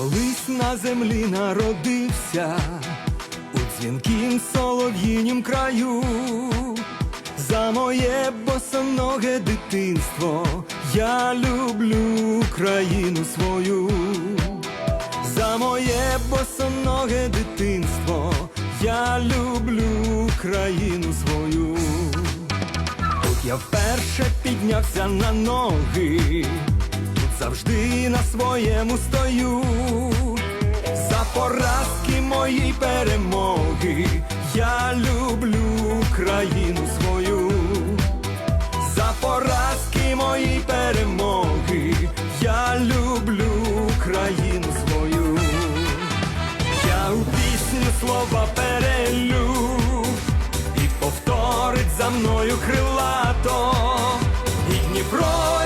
Колись на землі народився у дзвінкім солов'їнім краю. За моє босоноге дитинство я люблю країну свою. За моє босоноге дитинство я люблю країну свою. От я вперше піднявся на ноги, тут завжди на своєму стою. За поразки мої перемоги я люблю країну свою. За поразки мої перемоги я люблю країну свою. Я у пісню слова перелю і повторить за мною крилато. І Дніпро,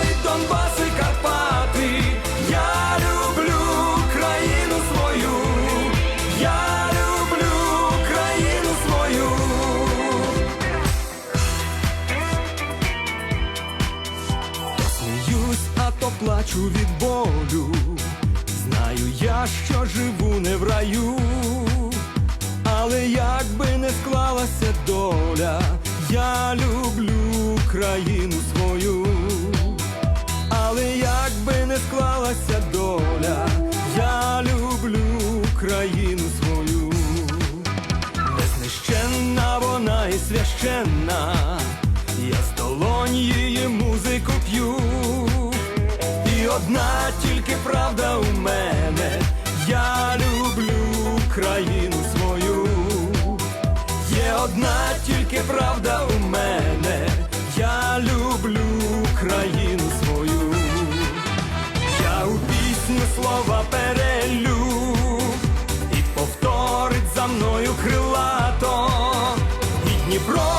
плачу від болю. Знаю я, що живу не в раю, але як би не склалася доля, я люблю країну свою, але як би не склалася доля, я люблю країну свою, незнищенна вона і священна, я з долонь її одна тільки правда у мене, я люблю країну свою. Є одна тільки правда у мене, я люблю країну свою. Я у пісню слова перелю і повторить за мною крилато. І Дніпро,